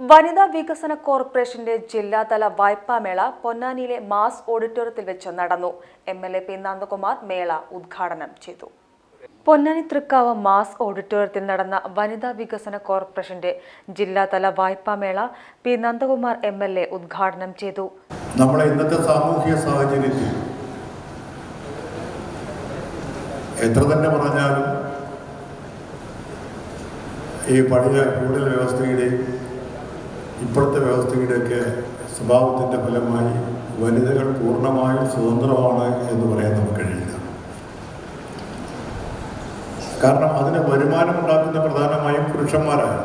വനിതാ വികസന കോർപ്പറേഷന്റെ ജില്ലാതല വായ്പാമേള പൊന്നാനിയിലെ മാസ് ഓഡിറ്റോറിയത്തിൽ വെച്ച് നടന്നു. M L A P Nandakumar മേള ഉദ്ഘാടനം ചെയ്തു. പൊന്നാനി തൃക്കാവ് മാസ് ഓഡിറ്റോറിയത്തിൽ നടന്ന വനിതാ വികസന കോർപ്പറേഷന്റെ ജില്ലാതല വായ്പാമേള P Nandakumar M L A ഉദ്ഘാടനം ചെയ്തു. നമ്മുടെ ഇന്നത്തെ സാമൂഹിക സാഹചര്യത്തിൽ എത്ര തന്നെ പറഞ്ഞാലും ഈ പഴയ കൂടുതൽ വ്യവസ്ഥയുടെയും ഇപ്പോഴത്തെ വ്യവസ്ഥയുടെയൊക്കെ സ്വഭാവത്തിന്റെ ഫലമായി വനിതകൾ പൂർണമായും സ്വതന്ത്രമാണ് എന്ന് പറയാൻ നമുക്ക് കഴിയില്ല. കാരണം അതിന് വരുമാനമുണ്ടാക്കുന്ന പ്രധാനമായും പുരുഷന്മാരാണ്.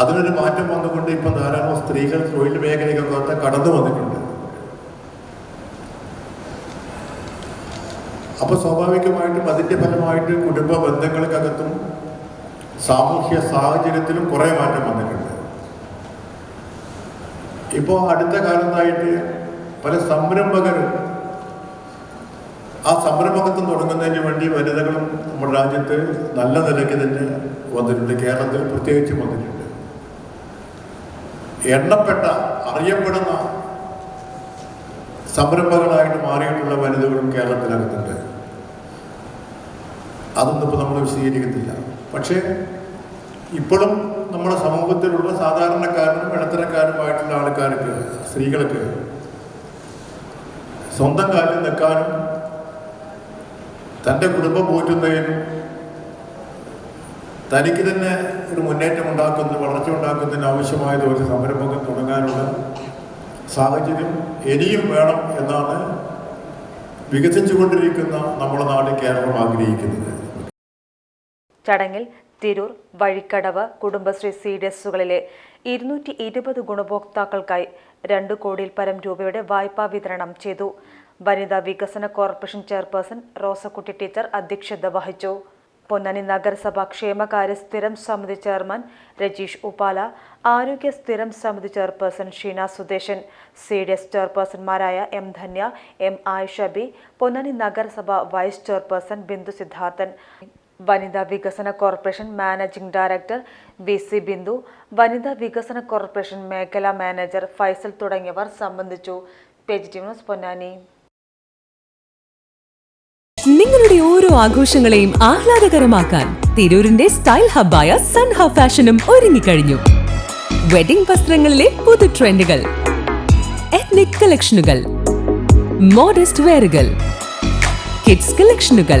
അതിനൊരു മാറ്റം വന്നുകൊണ്ട് ഇപ്പം ധാരാളം സ്ത്രീകൾ തൊഴിൽ മേഖലയ്ക്കൊക്കെ കടന്നു വന്നിട്ടുണ്ട്. അപ്പോൾ സ്വാഭാവികമായിട്ടും അതിന്റെ ഫലമായിട്ട് കുടുംബ ബന്ധങ്ങൾക്കകത്തും സാമൂഹ്യ സാഹചര്യത്തിലും കുറേ മാറ്റം വന്നിട്ടുണ്ട്. ഇപ്പോൾ അടുത്ത കാലത്തായിട്ട് പല സംരംഭകരും ആ സംരംഭകത്വം തുടങ്ങുന്നതിന് വേണ്ടി വനിതകളും നമ്മുടെ രാജ്യത്ത് നല്ല നിലയ്ക്ക് തന്നെ വന്നിട്ടുണ്ട്. കേരളത്തിൽ പ്രത്യേകിച്ച് വന്നിട്ടുണ്ട്. എണ്ണപ്പെട്ട അറിയപ്പെടുന്ന സംരംഭങ്ങളായിട്ട് മാറിയിട്ടുള്ള വനിതകളും കേരളത്തിലകത്തുണ്ട്. അതൊന്നും ഇപ്പോൾ നമ്മൾ വിശദീകരിക്കത്തില്ല. പക്ഷേ ഇപ്പോഴും നമ്മുടെ സമൂഹത്തിലുള്ള സാധാരണക്കാരനും ഇടത്തരക്കാരുമായിട്ടുള്ള ആൾക്കാർക്ക് സ്ത്രീകൾക്ക് സ്വന്തം കാലിൽ നിൽക്കാനും തന്റെ കുടുംബം പോറ്റുന്നതിനും തനിക്ക് തന്നെ ഒരു മുന്നേറ്റം ഉണ്ടാക്കുന്ന വളർച്ച ഉണ്ടാക്കുന്നതിന് ആവശ്യമായ ഒരു സംരംഭങ്ങൾ തുടങ്ങാനുള്ള സാഹചര്യം ഇനിയും വേണം എന്നാണ് വികസിച്ചുകൊണ്ടിരിക്കുന്ന നമ്മുടെ നാട് കേരളം ആഗ്രഹിക്കുന്നത്. ചടങ്ങിൽ തിരൂർ വഴിക്കടവ് കുടുംബശ്രീ സി ഡി എസുകളിലെ ഇരുന്നൂറ്റി ഇരുപത് ഗുണഭോക്താക്കൾക്കായി രണ്ട് കോടിയിൽ പരം രൂപയുടെ വായ്പാ വിതരണം ചെയ്തു. വനിതാ വികസന കോർപ്പറേഷൻ ചെയർപേഴ്സൺ റോസക്കുട്ടി ടീച്ചർ അധ്യക്ഷത വഹിച്ചു. പൊന്നാനി നഗരസഭാ ക്ഷേമകാര്യ സ്ഥിരം സമിതി ചെയർമാൻ രജീഷ് ഉപാല ആരോഗ്യ സ്ഥിരം സമിതി chairperson Sheena Sudesan C D S ചെയർപേഴ്സൺമാരായ M Dhanya M Ayishabi Ponnani നഗരസഭ വൈസ് ചെയർപേഴ്സൺ ബിന്ദു സിദ്ധാർത്ഥൻ. വനിതാ വികസന corporation managing director V C Bindu വനിതാ വികസന കോർപ്പറേഷൻ മേഖലാ മാനേജർ ഫൈസൽ തുടങ്ങിയവർ സംബന്ധിച്ചു. ന്യൂസ് പൊന്നാനി. നിങ്ങളുടെ ഓരോ ആഘോഷങ്ങളെയും ആഹ്ലാദകരമാക്കാൻ തിരൂരിന്റെ സ്റ്റൈൽ ഹബ്ബായ സൺ ഹബ് ഫാഷനും ഒരുങ്ങിക്കഴിഞ്ഞു. വെഡിംഗ് വസ്ത്രങ്ങളിലെ പുതു ട്രെൻഡുകൾ എത്നിക് കളക്ഷനുകൾ മോഡസ്റ്റ് വെയറുകൾ കിഡ്സ് കളക്ഷനുകൾ